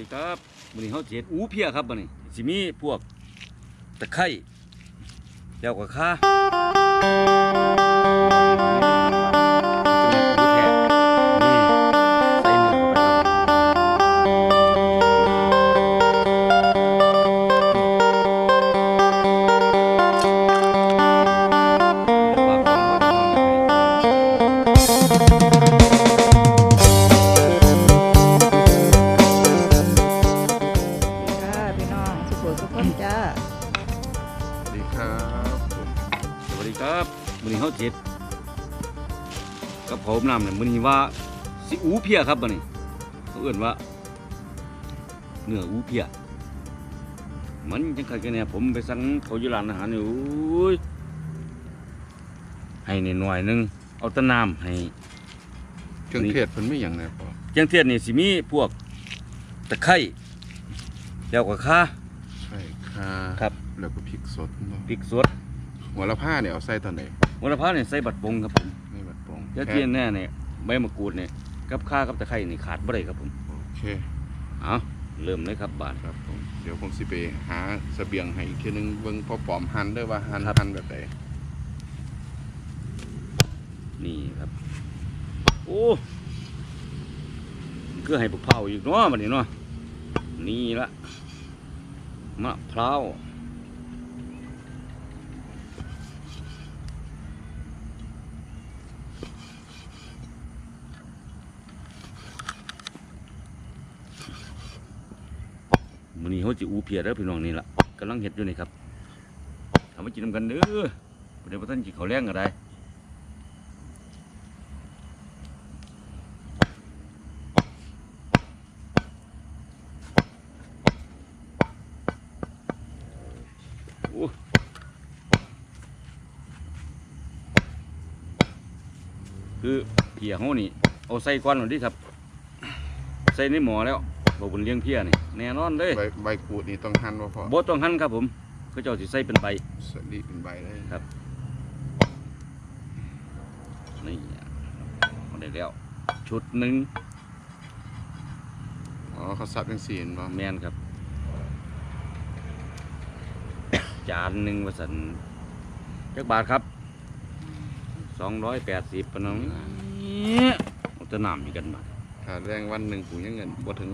ดีครับวันนี้เขาเจ็ดอูเพียครับวันนี้สิมีพวกตะไคร้แล้วก็ข่า เขาเจ็ดกับผมนำเนี่ยวันนี้ว่าสิอูเพียครับวันนี้เขาเอื่นว่าเนื้ออูเพียมันจังไงกันเนี่ยผมไปสั่งเขาอยู่ร้านอาหารอยู่อุ้ยให้หน่อยๆหนึงเอาแตะน้ำให้เครื่องเทศเพิ่นไม่อย่างไรพอเจียงเทียนนี่สิมีพวกตะไคร้แล้วก็ข่าใช่ค่ะครับ แล้วก็พริกสดเนาะพริกสดหัวละผ้าเนี่ยเอาใส่ตอนไหน มลพร้าวเนี่ยใส่บัดปงครับผมไม่บัดปองเจียงเทียนแน่เนี่ยใบมะกรูดเนี่ยกับข่ากับตะไคร้นี่ขาดบ่ได้ครับผมโอเคเอาเริ่มเลยครับบาท ครับผมเดี๋ยวผมสิไปหาเสบียงให้อีกทีนึงเบิ่งพอปอมหั่นเด้อว่าหั่นครับ หั่นแบบไหนนี่ครับ โอ้คือให้พวกเผาอีกเนาะมันนี่เนาะนี่ละมะพร้าวันนี้เขาจะอูเพียแล้วพี่น้องนี่ละกำลังเห็ดอยู่นี่ครับทำมากินนำกันเด้อเดี๋ยวพระท่านกินข้าแรงอะไรคือเพียเขานี่ เอาใส่ก้อนหน่อยดิครับ ใส่ในหม้อแล้ว บอกบนเลี้ยงเพียนี่แน่นอนเลยใบใบกูดนี่ต้องหั่นบ่พอบ่ต้องหั่นครับผมเขาเจ้าสิใส่เป็นใบสลีเป็นใบเลยนี่เอาได้แล้วชุดหนึ่งอ๋อเขาสับจังซี่เห็นบ่แมนครับ จานหนึ่งว่าสันจักบาทครับสองร้อยแปดสิบปะน้องเอาแตะน้ำอีกกันบาท ค่าแรงวันหนึงกูยังเงินบ่ถึง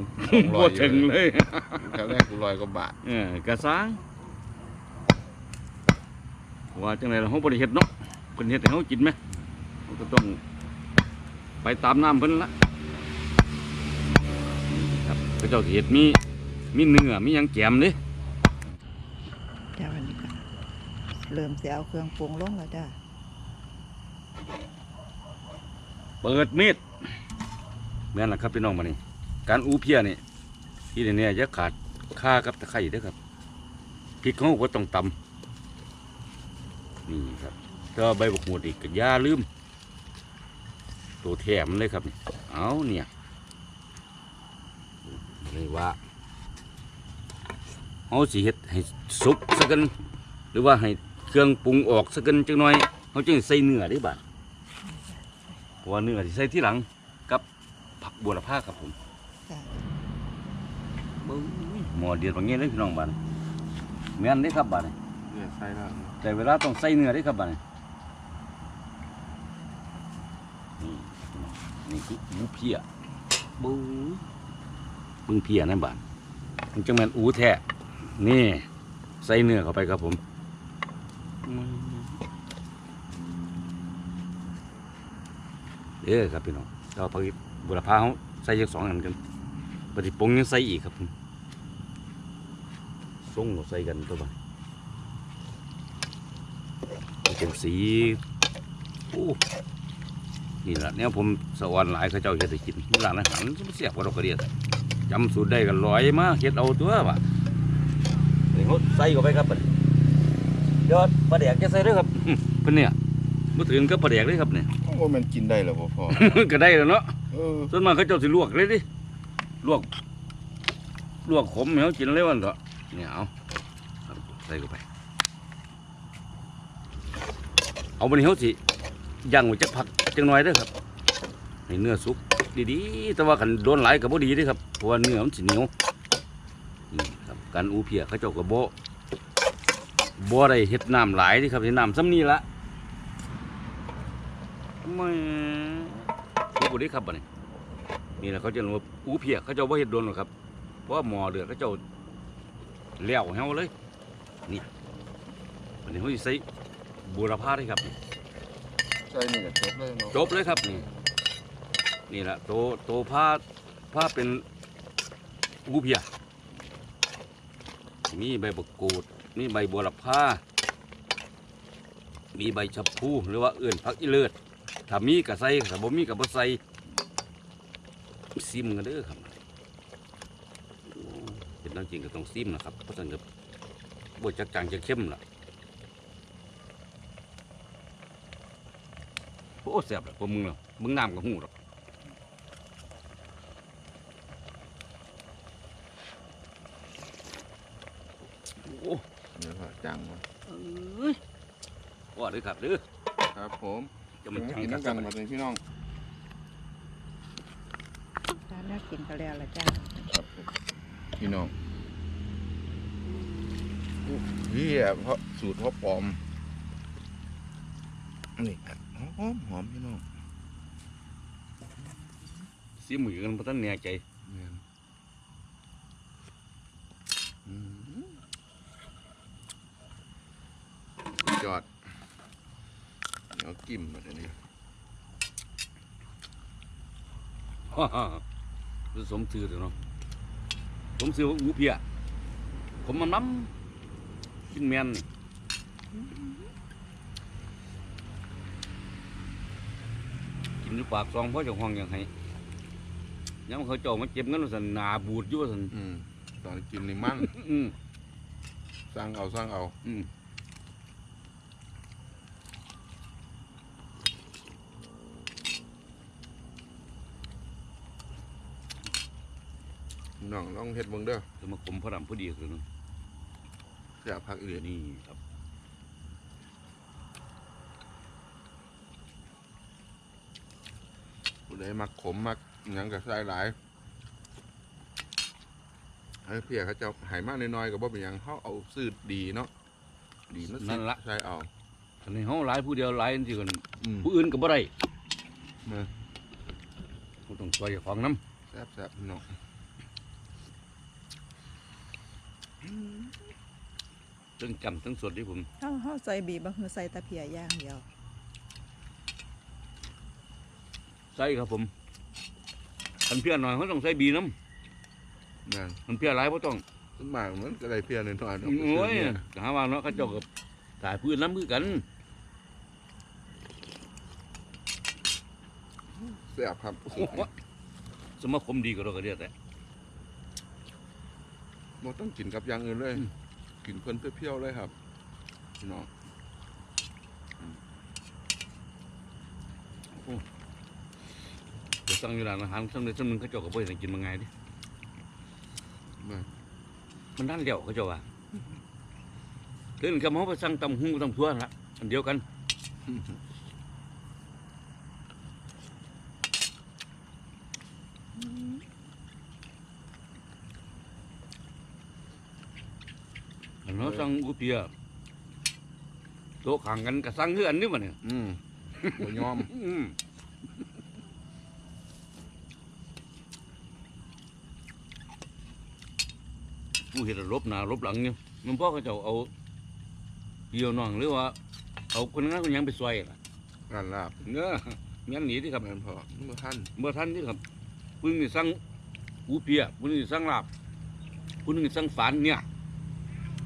บ่200ถึงเลย ค่าแรงกู100กว่าบาทเออกระซ้างว่าจังไรเราเขาบริเฮ็ดเนาะเพิ่นเฮ็ดให้เขากินไหมเราก็ต้องไปตามน้ำเพิ่นละนี่ครับพระเจ้าสิเฮ็ดมีมีเนื้อมีหยังแกมเด้จ้าวันนี้ค่ะเริ่มเสียเอาเครื่องปรุงลงแล้วจ้าเปิดมีด แม่นล่ะครับพี่น้องมานี่การอู้เพียนี่ที่เนี่ยจะขาดค่ากับตะไคร้ด้อครับพริกเขาก็ต้องตำนี่ครับถ้าใบบกหมดอีกก็ย่าลืม ตัวแถมเลยครับเอาเนี่ยเลยว่าเอาสิเฮ็ดให้สุกสักกัน หรือว่าให้เครื่องปรุงออกสักกันจังหน่อยเขาจึงใส่เนื้อได้บาดเพราะว่าเนื้อที่ใส่ที่หลัง ผักบัวละผ้าครับผมจ้าเบิ้งหมอเดียดบางเงี้ยเลยพี่น้องบ้านแม่นได้ครับบ้านเนี่ยใส่แล้วแต่เวลาต้องใส่เนื้อได้ครับบ้านนี่นี่คืออูเพียบูบึงเพียนั่นบ้านมันจังแม่นอูแท้นี่ใส่เนื้อเข้าไปครับผมเด้อครับพี่น้องเราผัก บุรพาเขาใส่ยักสองอันกันปฏิปงยังใส่อีกครับผมส่งเราใส่กันตัวบ้านเป็นสีโอ้นี่แหละเนี่ยผมสวรรค์หลายเขาเจ้าเฮ็ดให้กินที่ร้านอาหารมันเสียบกว่าเราก็เดียดจำสูตรได้กันร้อยมาเฮ็ดเอาตัวว่ะนี่เขาใส่เข้าไปครับบัดยอดปลาแดกจะใส่ด้วยครับอื้อเพิ่นเนี่ยมาถึงก็ปลาแดกเลยครับเนี่ยโอ้มันกินได้แล้วบ่พอก็ได้แล้วเนาะ เออส่วนมากเขาเจ้าสิลวกเลยดิลวก ลวกขมให้เขากินเลยวันเถอะเนี่ยเอาครับใส่เข้าไปเอาบันนี้เขาสิย่างไว้จักผักจังหน่อยเด้อครับให้เนื้อสุกดีๆแต่ว่าขันโดนหลายกับบ่ดีเด้อครับเพราะว่าเนื้อมันสิเหนียวนี่ครับการอูเพียเขาเจ้าก็บ่บ่ได้เฮ็ดน้ำหลายที่ครับเฮ็ดน้ำซ้ำนี่ละไม่ รู้บ่ได้ครับบัดนี้นี่แหละเขาจะเรียกว่าอูเพียเขาเจ้าบ่เฮ็ดโดนหรอกครับ เพราะว่าหมอเดือดเขาเจ้าแล้วเฮาเลยนี่วันนี้เขาสิใส่บูรพาได้ครับนี่ใช่นี่ก็จบเลยเนาะจบเลยครับนี่นี่แหละโตโตผ้าผ้าเป็นอูเพียมีใบบักกูดมีใบบัวลผ้ามีใบชะพูหรือว่าเอื่นพักอีเลิศ ถ้ามีกระใส่ถ้าบ่มีกับบ่ใส่ซิมกันเด้อครับโอ้เป็นน้ำจริงก็ต้องซิมนะครับเพราะฉะนั้นก็บ่จักจางจะเข้มล่ะโอ้แซ่บเลยพวกมึงเนาะมึงน้ำกับหูหรอกโอ้เดี๋ยวก็จังมาเอ้ยว่าเด้อครับเด้อครับผม จะมันมาจังกินกัน้ำกันนมาเลยพี่น้องตอนนี้กินก็แล้วละจ้าครับผมพี่น้องอุ๊ยเฮียเพราะสูตรพ่อปลอมนี่หอมหอมพี่น้องซิมมือกันเพราะท่านแน่ใจ แม่นอืมสุดยอด เดี๋ยวกิมมาเดี๋ยวนี้ฮ่าฮ่าคือสมชื่อเถอะเนาะสมชื่อว่าอูเพียผมมันน้ำกินแมนนี่กินอยู่ปากซองเพราะเจ้าห้องอย่างไห้ยังเขาเจ้ามาเจ็บเงินว่าสันหนาบูดอยู่ว่าสันอืมตอนกินนี่มั่นอืมสร้างเอาสร้างเอา อืม น้องลองเฮ็ดเบิ่งเด้อจะมาขมพระดำพอดีคือเนาะแซ่บพักอีเดียนี่ครับผู้ใดมักขมมักหยังก็ใส่หลายให้เพียเขาเจะใหายมากน้อยๆก็บ่เป็นหยังเขาเอาซื้อดีเนาะดีมาซื้อใส่เอา อันนี้เขาหลายผู้เดียวหลายอันที่กันอืมผู้อื่นก็บ่ได้มาเขาต้องช่วยเจ้าของน้แซ่บแซ่บพี่น้องำ ทั้งจำทั้งสดที่ผมเฮาเฮาใส่บีบะคือใส่ตะเพียอย่างเดียว ใส่ครับผมคันเพี้ยหน่อยเขาต้องใส่บีน้นั่นำมันเพี้ยหลายเพราต้องต้นไม้มันก็ได้เพียน้อยๆเนาะโอ้ยหาว่าเนาะเขาเจ้ากับสายพื้นน้ำมือกันแซ่บครับโอ้โหสมาคมดีกว่าเราก็เรียกแต่ บ่ต้องกินกับอย่างอื่นเลย อืม กินเพิ่นเพียวๆเลยครับพี่น้องเดี๋ยวสั่งอยู่ร้านอาหารสั่งในสั่งหนึ่งเขาเจ้าก็บ่ให้กินมาไงดิมามันนั่นเดียวเขาเจ้าว่าเดินกับเขาไปสั่งตำหุ้งตำทั่วละอันเดียวกัน เราสั่งอุเปียโต๊ะขังกันกับสั่งเฮือนนี่มันเนี่ยอืมบ่ยอมอืมกูเห็นรบหน้ารบหลังเนี่ยมันพ่อเขาเจะเอาเกี่ยวน้องหรือว่า เอาคนนั้นคนยังไปซอยล่ะงานลาบเนื้องั้นหนีที่ครับแม่นพอเมื่อท่านเมื่อท่านที่ครับพึ่งนี่สั่งอูเปียพึ่งนี่สั่งลาบพึ่งนี่สั่งฝานเนี่ย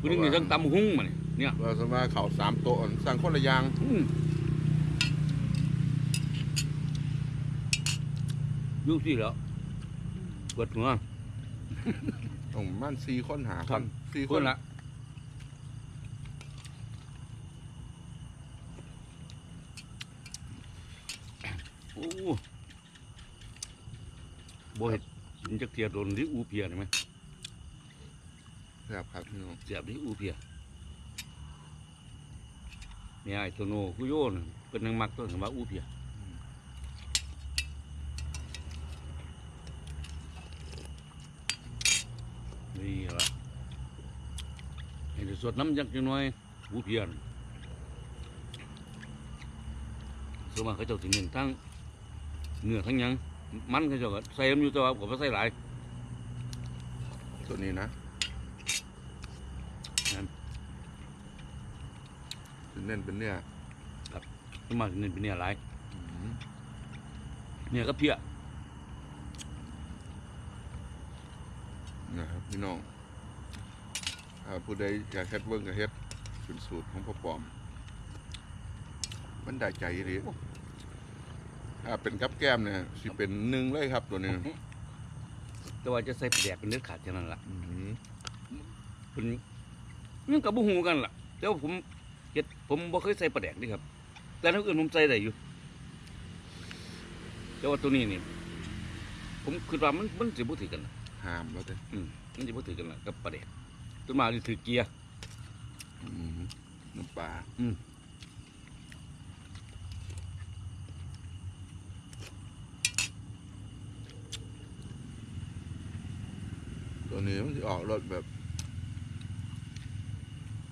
พึ่งนี่สั่งตำหุ้งมาเนี่ยเนี่ยเราสมาเขาสามโต๊ะสั่งคนละอย่างอืมอยุ่งสิแล้วปวดหัว ต้องมันสี่คนหาครับสี่คคนนละโอ้บ่เห็ดกินจักเทียโดนที่อูเพียได้ไหม แซ่บครับพี่น้องเสียบที่อูเพียเนี่ยไอ้ตัวโนคุโยนเป็นนางมักตัวถึงว่าอูเพียนี่ละสดน้ำยักจังน้อยหูเพียนส่วนมากเขาเจ้าสิเน้นทั้งเนื้อทั้งหยังมันเขาเจ้าก็ใส่มันอยู่แตัวาก็บ่ใส่หลายตัวนี้นะ นั่น เป็นเน้นเป็นเนื้อส่วนมากสิเน้นเป็นเนื้อหลายอืมเนื้อก็เพียนะครับพี่น้องถ้าผู้ใดอยากเฮ็ดเบิ่งก็เฮ็ดเป็นสูตรของพ่อปอม มันได้ใจดีถ้าเป็นกับแก้มเนี่ยสิเป็นหนึ่งเลยครับตัวนี้แต่ว่าจะใส่ปลาแดกเป็นเนื้อขาดแค่นั้นล่ะอืมเป็นมันกับบุหูกันล่ะแต่ว่าผม เฮ็ดผมบ่เคยใส่ปลาแดกนี่ครับ แต่ทั้งอื่นผมใส่ได้อยู่แต่ว่าตัวนี้นี่ ผมคิดว่ามันมันสิบ่ถือกันน่ะห้ามแล้วเด้ออืมมันสิบ่ถือกันล่ะกับปลาแดกตัวมาที่ถือเกียร์อืมน้ำปลาอืมตัวนี้มันจะออกรสแบบ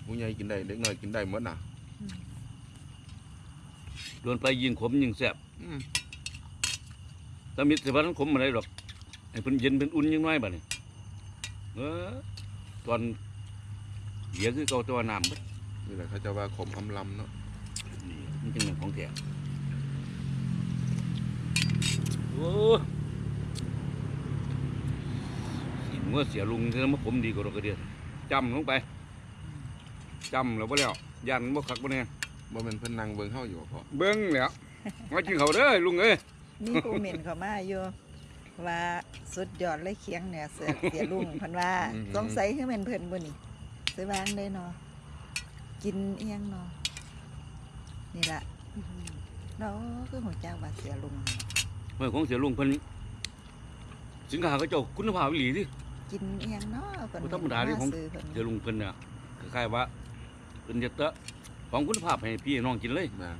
ผู้ใหญ่กินได้เด็กน้อยกินได้หมดน่ะโดนไปยิงขมยิงแซ่บอืมแต่มีสิว่านั้นขมอะไรหรอกไอ้เพิ่นเย็นเพิ่นอุ่นยังน้อยบัดนี้เออตอนเดียวคือเก่าแตัวาน้ำเบิดนี่แหละเขาจะว่าขมคำลำเนาะนี่มันจึงเป็นของแท้โอ้สิเมื่อเสียลุงเท่านั้นมาผมดีกว่าเราก็เดียวจำลงไป จำแล้วบ่แล้วยันบ่คักบ่แน่ว่ามันเพิ่นนั่งเบิ่งเฮาอยู่พอเบิ่งแล้วมากินเขาวเด้อลุงเอ้ยมีผู้เหม็นเข้ามาอยู่ว่าสุดยอดเลยเคียงเนี่ยเสือกเสียลุงเพันว่าสงสัยคือเป็นเพิ่นบ่นี่ซื้อวางได้เนาะกินเอียงเนาะนี่ล่ะเนาะคือหัวเจ้าว่าเสียลุง เมื่อของเสียลุงเพิ่นสินค้าเขาเจ้าคุณภาพอีหลีดิ กินเอียงเนาะเพิ่นบ่ธรรมดาเด้ของซื้อเพิ่นเสียลุงเพิ่นเนี่ยคล้ายๆว่า เพิ่นจะเตอะของคุณภาพให้พี่น้องกินเลยแม่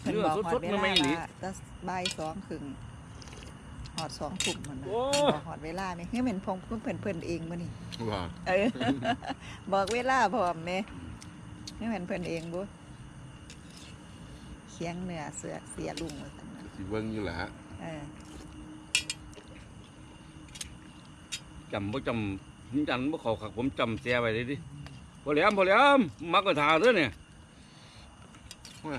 เพิ่นเนื้อบอกฮอสดดเวๆมันลาไม่หลีว่าจะบ่ายสองครึ่งฮอดสองทุ่มมันนะโอ้ บอกฮอดเวลาไหมคือเป็นพงเพิ่นเพิ่นเองบ่นี่ว่าเออ บอกเวลาพร้อมแม่นี่เป็นเพิ่นเองบ่เคียงเนื้อเสือกเสียลุงว่าซั่นนะสิเบิ่งอยู่แหละฮะเออ จำบ่จำผมจันบ่เข้าคักผมจำแซ่ไว้เลยดิ บ่แหลมบ่แหลมมักก็ทาเด้อเนี่ยว่า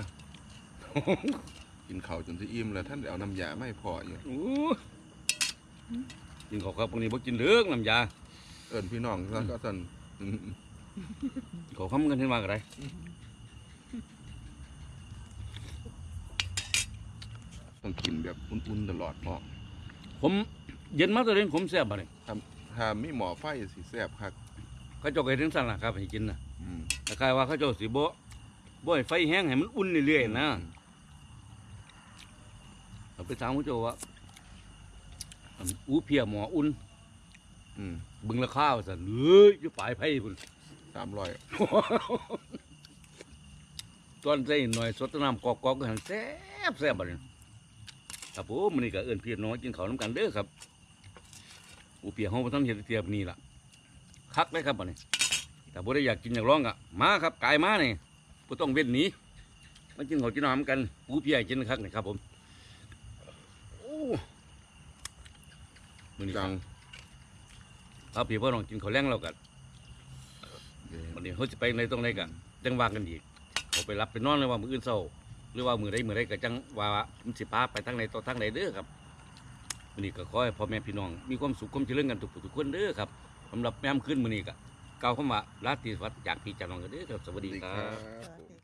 กินข้าวจนสิอิ่มแล้วท่านได้เอาน้ำยาไม่พออยู่โอ้กินข้าวครับพวกนี้บ่กินเด้อน้ำยา เอิ้นพี่น้องซะก็สั่นอืมขอคำกันเห็นว่าก็ได้ต้องกินแบบอุ่นๆตลอดพ่อผมเย็นมาตัวเด่นผมแซ่บบ่นี่ถ้ามีหมอไฟสิแซ่บคัก เขาเจ้าก็เฮ็ดจังซั่นล่ะครับให้กินน่ะอืมคล้ายๆว่าเขาเจ้าสิบ่บ่ให้ไฟแห้งให้มันอุ่นเรื่อยๆนะเอาไปถามเขาเจ้าว่าอันอู้เพียหมออุ่นอืมบึงละข้าวสั่นเอ้ยอยู่ปลายไผ่พุ่น สามร้อยตอนใส่หน่อยสดน้ำกอกๆก็หันแซ่บแซ่บบัดนี้ครับผมมื้อนี้ก็เอิ้นพี่น้องกินข้าวน้ำกันเด้อครับอูเปียเฮาบ่ทันเฮ็ดเทียบนี่ล่ะ คักเลยครับบัดนี้ถ้าบ่ได้อยากกินอยากลองก็มาครับกายมานี่บ่ต้องเว้นหนีมากินข้าวกินน้ำกันอูเปียกินคักนี่ครับผมโอ้มื้อนี้คจัรับงครับพี่พ่อน้องกินข้าวแรงแล้วกันเด้อวันนี้เขาจะไปในตรงไหนกันจังว่ากันอีกเขาไปรับไปนอนเลยว่ามืออื่นเศร้าหรือว่ามือใดมือใดก็จังว่ามันสิพาไปทางไหนต่อทางไหนเด้อครับวันนี้ก็ขอให้พ่อแม่พี่น้องมีความสุขความเจริญกันทุกผู้ทุกคนเด้อครับ สำหรับแม่มขึ้นมือนี้ก็กล่าวคำว่าราตรีสวัสดิ์จากพี่จากน้องกันเด้อครับสวัสดีดีคครัรับบสวัสดี